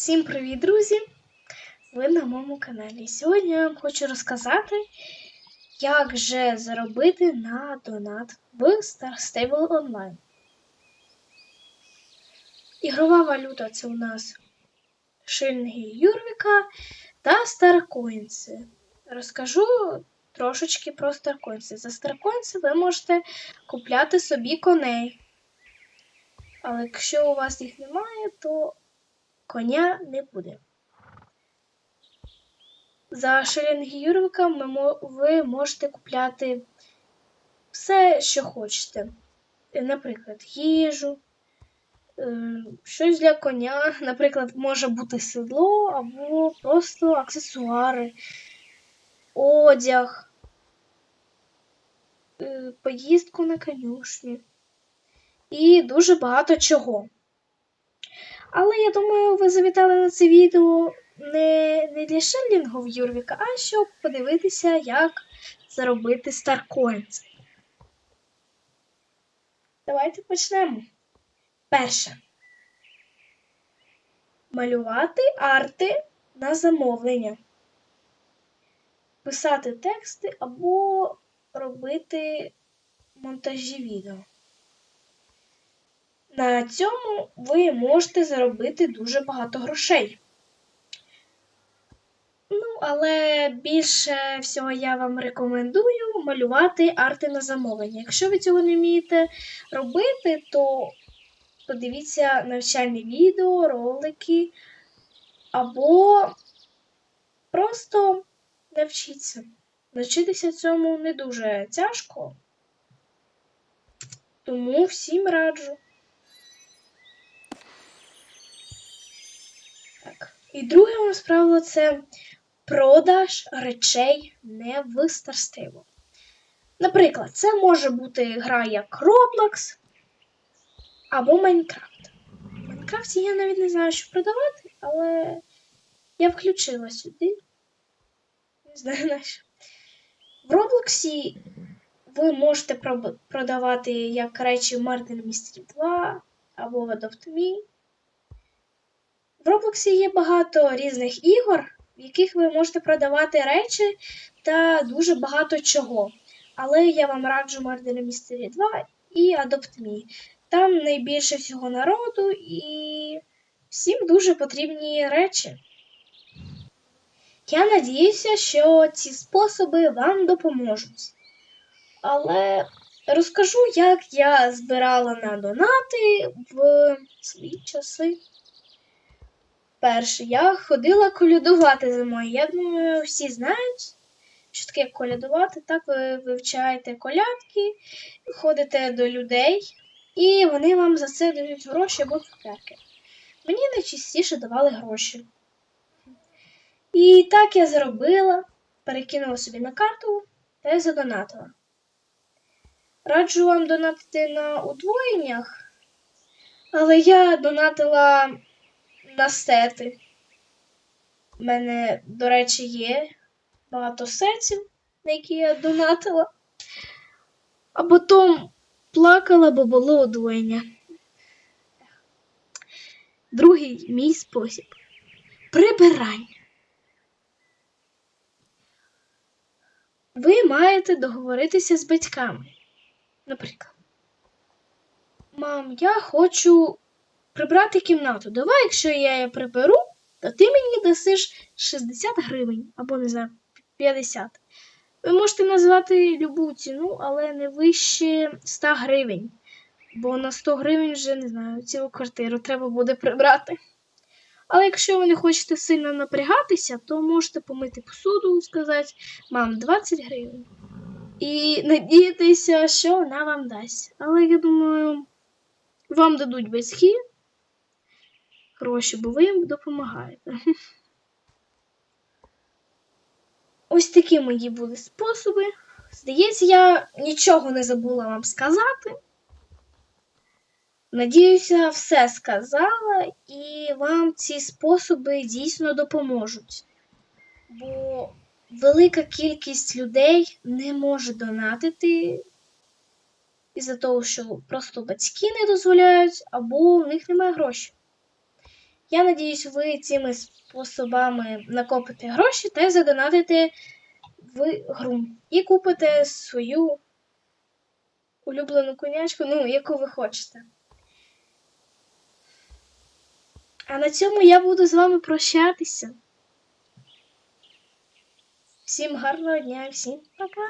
Всім привіт, друзі! Ви на моєму каналі. Сьогодні я вам хочу розказати, як же заробити на донат в Star Stable Online. Ігрова валюта це у нас шильнги Юрвіка та старкоїнси. Розкажу трошечки про старкоїнси. За старкоїнси ви можете купляти собі коней. Але якщо у вас їх немає, то коня не буде. За шилінги Юрвика ви можете купляти все, що хочете. Е, Наприклад, їжу, е, щось для коня, наприклад, може бути седло або просто аксесуари, одяг, е, поїздку на конюшні і дуже багато чого. Але я думаю, ви завітали на це відео не, не для шиллінгу в Юрвіка, а щоб подивитися, як заробити старкоїнс. Давайте почнемо. Перше. Малювати арти на замовлення. Писати тексти або робити монтажі відео. На цьому ви можете заробити дуже багато грошей. Ну, але більше всього я вам рекомендую малювати арти на замовлення. Якщо ви цього не вмієте робити, то подивіться навчальні відео, ролики, або просто навчіться. Навчитися цьому не дуже тяжко, тому всім раджу. Так. І друге у нас правило це продаж речей не в Star Stable. Наприклад, це може бути гра як Roblox або Minecraft. В Майнкрафті я навіть не знаю, що продавати, але я включила сюди. Не знаю на що. В Роблоксі ви можете продавати як речі Murder Mystery 2 або Me. В Роблоксі є багато різних ігор, в яких ви можете продавати речі та дуже багато чого. Але я вам раджу Murder Mystery 2 і Adopt Me. Там найбільше всього народу і всім дуже потрібні речі. Я надіюся, що ці способи вам допоможуть. Але розкажу, як я збирала на донати в свої часи. Перше, я ходила колядувати зимою. Я думаю, всі знають, що таке колядувати. Так ви вивчаєте колядки, ходите до людей, і вони вам за це дають гроші або цукерки. Мені найчастіше давали гроші. І так я заробила, перекинула собі на карту та й задонатила. Раджу вам донатити на удвоєннях, але я донатила на сети. У мене, до речі, є багато сетів, на які я донатила. А потім плакала, бо було удвоєння. Другий мій спосіб прибирання. Ви маєте договоритися з батьками. Наприклад, мам, я хочу прибрати кімнату. Давай, якщо я її приберу, то ти мені дасиш 60 гривень або не знаю, 50. Ви можете назвати любу ціну, але не вище 100 гривень. Бо на 100 гривень вже не знаю, цілу квартиру треба буде прибрати. Але якщо ви не хочете сильно напрягатися, то можете помити посуду сказати, мам, 20 гривень. І надіятися, що вона вам дасть. Але я думаю, вам дадуть батьки гроші, бо ви їм допомагаєте. Ось такі мої були способи. Здається, я нічого не забула вам сказати. Надіюся, все сказала, і вам ці способи дійсно допоможуть. Бо велика кількість людей не може донатити із-за того, що просто батьки не дозволяють, або у них немає грошей. Я надіюсь, ви цими способами накопите гроші та задонатите в гру і купите свою улюблену конячку, ну, яку ви хочете. А на цьому я буду з вами прощатися. Всім гарного дня, всім пока!